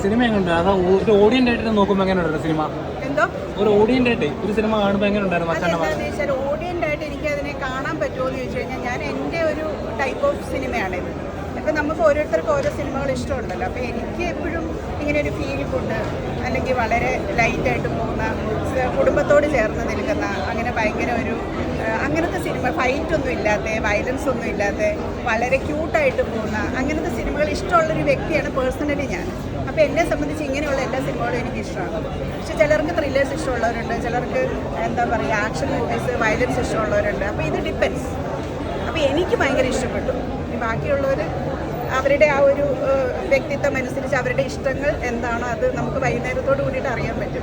Cinema എങ്ങനെയുണ്ട് അതാ ഒരു ഓഡിയന്റ് ആയിട്ട് നോക്കുമ്പോൾ എങ്ങനെയുണ്ട് സിനിമ എന്തോ? ഒരു ഓഡിയന്റ് ആയിട്ട് ഒരു സിനിമ കാണുമ്പോൾ എങ്ങനെയുണ്ടായിരുന്നു മച്ചാന്റെ ഓഡിയന്റ് ആയിട്ട് എനിക്ക് അതിനെ കാണാൻ പറ്റുമോ എന്ന് ചോദിച്ചു കഴിഞ്ഞാൽ ഞാൻ എന്റെ ഒരു ടൈപ്പ് ഓഫ് സിനിമയാണിത് ഇപ്പം നമുക്ക് ഓരോരുത്തർക്ക് ഓരോ സിനിമകൾ ഇഷ്ടമുണ്ടല്ലോ അപ്പോൾ എനിക്ക് എപ്പോഴും ഇങ്ങനെ ഒരു ഫീൽ ഫുഡ് അല്ലെങ്കിൽ വളരെ ലൈറ്റായിട്ട് പോകുന്ന കുടുംബത്തോട് ചേർന്ന് നിൽക്കുന്ന അങ്ങനെ ഭയങ്കര ഒരു അങ്ങനത്തെ സിനിമ ഫൈറ്റ് ഒന്നും ഇല്ലാത്ത വയലൻസ് ഒന്നും ഇല്ലാത്ത വളരെ ക്യൂട്ടായിട്ട് പോകുന്ന അങ്ങനത്തെ സിനിമകൾ ഇഷ്ടമുള്ളൊരു വ്യക്തിയാണ് പേഴ്സണലി ഞാൻ. അപ്പോൾ എന്നെ സംബന്ധിച്ച് ഇങ്ങനെയുള്ള എല്ലാ സിനിമകളും എനിക്ക് ഇഷ്ടമാണ്. പക്ഷെ ചിലർക്ക് ത്രില്ലേഴ്സ് ഇഷ്ടമുള്ളവരുണ്ട് ചിലർക്ക് എന്താ പറയുക ആക്ഷൻ മൂവീസ് വയലൻസ് ഇഷ്ടമുള്ളവരുണ്ട്. അപ്പോൾ ഇത് ഡിപ്പെൻസ് അപ്പോൾ എനിക്ക് ഭയങ്കര ഇഷ്ടപ്പെട്ടു. ബാക്കിയുള്ളവർ അവരുടെ ആ ഒരു വ്യക്തിത്വം അനുസരിച്ച് അവരുടെ ഇഷ്ടങ്ങൾ എന്താണോ അത് നമുക്ക് വൈകുന്നേരത്തോട് കൂടിയിട്ട് അറിയാൻ പറ്റും.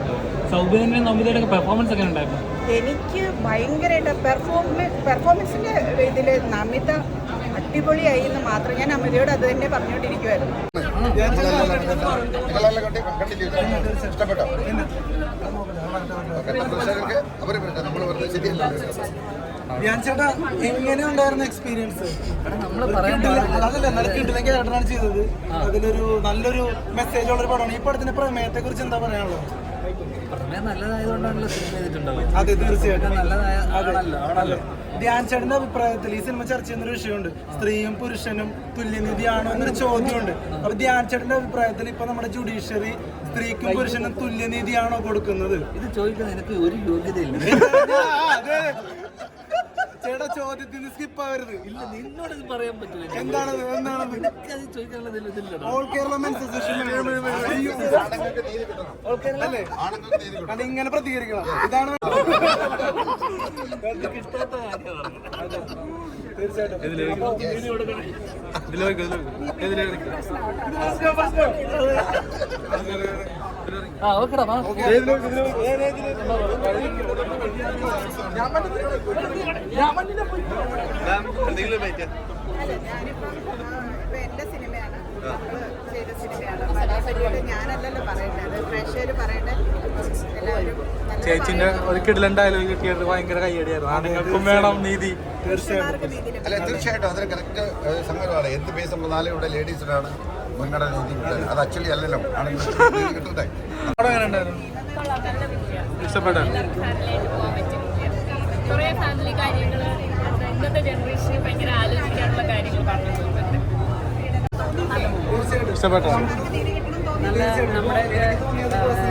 പെർഫോമൻസ് ഒക്കെ ഉണ്ടായിരുന്നു? എനിക്ക് ഭയങ്കരമായിട്ട് പെർഫോമ പെർഫോമൻസിന്റെ ഇതിൽ നമിത അടിപൊളിയായി എന്ന് മാത്രം ഞാൻ അമിതയോട് അത് തന്നെ പറഞ്ഞുകൊണ്ടിരിക്കുമായിരുന്നു ഇഷ്ടപ്പെട്ടോ? അവർ നമ്മൾ ശരിയല്ല ഞാൻ ചേട്ടാ എങ്ങനെ ഉണ്ടായിരുന്ന എക്സ്പീരിയൻസ് അതല്ല നല്ല കിട്ടില്ല ക്യാരക്ടറാണ് ചെയ്തത് അതിലൊരു നല്ലൊരു മെസ്സേജ് ഉള്ള ഒരു പടമാണ്. ഈ പടത്തിന്റെ പ്രമേയത്തെ കുറിച്ച് എന്താ പറയാനുള്ളത്? നല്ലതായതുകൊണ്ടാണല്ലോ സിനിമ ചെയ്തിട്ടുണ്ടാവുക. അതെ തീർച്ചയായിട്ടും. നല്ലതായ ആണല്ലോ ധ്യാൻ ചേട്ടന്റെ അഭിപ്രായത്തിൽ ഈ സിനിമ ചർച്ച ചെയ്യുന്ന ഒരു വിഷയമുണ്ട്. സ്ത്രീയും പുരുഷനും തുല്യനിധിയാണോ എന്നൊരു ചോദ്യമുണ്ട്. അപ്പൊ ധ്യാൻ ചേട്ടന്റെ അഭിപ്രായത്തിൽ ഇപ്പൊ നമ്മുടെ ജുഡീഷ്യറി സ്ത്രീക്കും പുരുഷനും തുല്യനിധിയാണോ കൊടുക്കുന്നത്? ഇത് ചോദിക്കുന്നത് എനിക്ക് ഒരു യോഗ്യതയില്ല. ചേട്ടാ ചോദ്യത്തിന് സ്കിപ്പ് ആവരുത്. ഇല്ല നിന്നോട് ഇത് പറയാൻ പറ്റില്ല. എന്താണ് എന്താണ് ചോദിക്കാനുള്ള ഇതില്ല ഓൾ കേരള മെൻസ് അസോസിയേഷൻ ഇങ്ങനെ പ്രതികരിക്കണം. ഇതാണ് തീർച്ചയായിട്ടും. ആ ഓക്കെടാ വാ. അല്ല ഞാനിപ്പം ഇപ്പം എന്റെ സിനിമയാണ്. നമ്മൾ ചെയ്ത സിനിമയാണ്. ഞാനല്ലല്ലോ പറയേണ്ടത്. പ്രേക്ഷകർ പറയേണ്ടത് എല്ലാവരും നല്ല ചേച്ചിന്റെ ഒരു കിടിലൻ ഡയലോഗ് കിട്ടിയത് ഭയങ്കര കയ്യടിയായിരുന്നു. ആണുങ്ങൾക്കും വേണം നീതി. അല്ല തീർച്ചയായിട്ടും അതിന് കറക്റ്റ് സംഗതിയാണ് എന്ത് ബേസ് ഇവിടെ ലേഡീസിനാണ് മുൻഗണന നീതി കിട്ടുന്നത് അത് ആക്ച്വലി അല്ലല്ലോ. ആണുങ്ങൾക്ക് നീതി കിട്ടട്ടെ. ഇഷ്ടപ്പെട്ടോ? ഫാമിലി കാര്യങ്ങൾ ഇന്നത്തെ ജനറേഷന് ഭയങ്കര ആലോചിക്കാനുള്ള കാര്യങ്ങൾ പറഞ്ഞു ഇഷ്ടപ്പെട്ട? അത്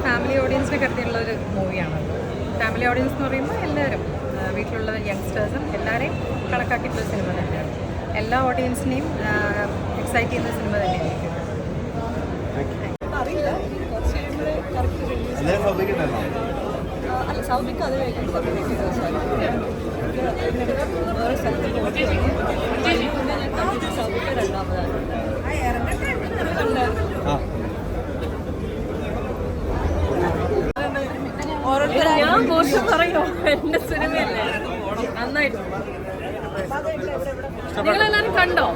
ഫാമിലി ഓഡിയൻസിനെ കരുതിയുള്ള ഒരു മൂവിയാണ് ഫാമിലി ഓഡിയൻസ് എന്ന് പറയുമ്പോൾ എല്ലാവരും വീട്ടിലുള്ള യങ്സ്റ്റേഴ്സും എല്ലാവരെയും കണക്കാക്കിയിട്ടുള്ള സിനിമ തന്നെയാണ്. എല്ലാ ഓഡിയൻസിനെയും എക്സൈറ്റ് ചെയ്യുന്ന സിനിമ തന്നെയാണ് അല്ല സൗബിക്ക് അത് കഴിഞ്ഞിട്ട് വേറെ സ്ഥലത്ത് പോയിട്ട് പിന്നെ ഞാൻ കണ്ടിട്ട് സൗദിക്ക് രണ്ടാമതാണ് ഞാൻ മോശം പറയോ എന്റെ സിനിമയല്ലേ നന്നായിട്ട് നിങ്ങളെല്ലാരും കണ്ടോ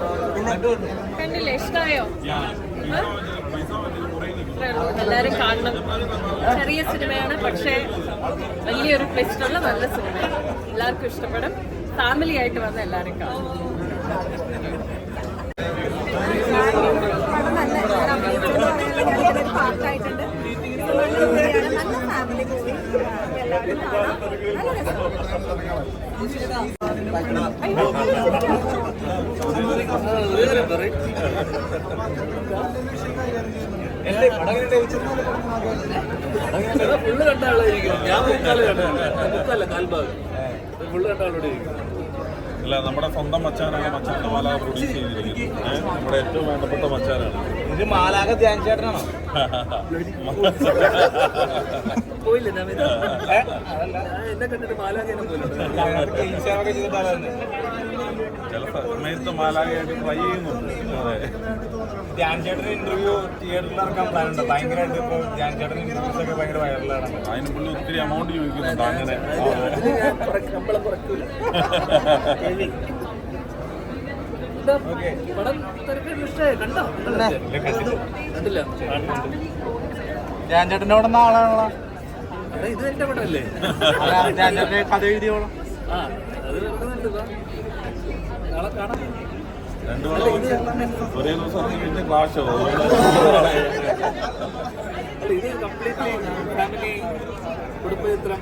കണ്ടില്ലേ ഉള്ളൂ. എല്ലാരും കാണണം ചെറിയ സിനിമയാണ് പക്ഷേ വലിയൊരു ട്വിസ്റ്റ് ഉള്ള നല്ല സിനിമയാണ് എല്ലാവർക്കും ഇഷ്ടപ്പെടും. ഫാമിലി ആയിട്ട് വന്ന എല്ലാവരും എല്ലാവരും ഫുള്ള് കണ്ടാളായിരിക്കും ഞാൻ മുക്കാൽ കണ്ടു മുക്കല്ല കാൽഭാഗം. അല്ല നമ്മുടെ സ്വന്തം മച്ചാനാണ് മച്ചാന്റെ മാലാക പ്രൊഡ്യൂസ് ചെയ്തിരിക്കുന്നത്. നമ്മുടെ ഏറ്റവും വേണ്ടപ്പെട്ട മച്ചാനാണ്. ഇത് മാലാക ധ്യാൻ ചേട്ടനാണോ? പോയില്ലേ എന്നെ കണ്ടിട്ട് ചില സമയത്ത് മാലാഖയായിട്ട് ട്രൈ ചെയ്യുന്നുണ്ട്. അതെ. ധ്യാൻ ചേട്ടൻ ഇന്റർവ്യൂ തിയേറ്ററിൽ ഇറക്കാൻ പ്ലാൻ ഉണ്ട്. ഭയങ്കരമായിട്ട് ഇപ്പോൾ ധ്യാൻ ചേട്ടൻ ഇന്റർവ്യൂസ് ഒക്കെ ഭയങ്കര വൈറലാണ് അതിന് പുള്ളി ഒത്തിരി എമൗണ്ട് ചോദിക്കുന്നുണ്ട് അങ്ങനെ. ചേട്ടന്റെ അവിടെ നിന്ന് ആളാണല്ലോ ഇത് എന്റെ പടമല്ലേ? ഞാൻ കഥ എഴുതിയോളാം. ആ അത് വെക്കുന്നുണ്ട് ഇതാ. നാളെ കാണാം രണ്ടു ഒരേ ദിവസം കഴിഞ്ഞ ക്ലാഷോ ഇത് കംപ്ലീറ്റ്ലി ഫാമിലി കുടുംബചിത്രം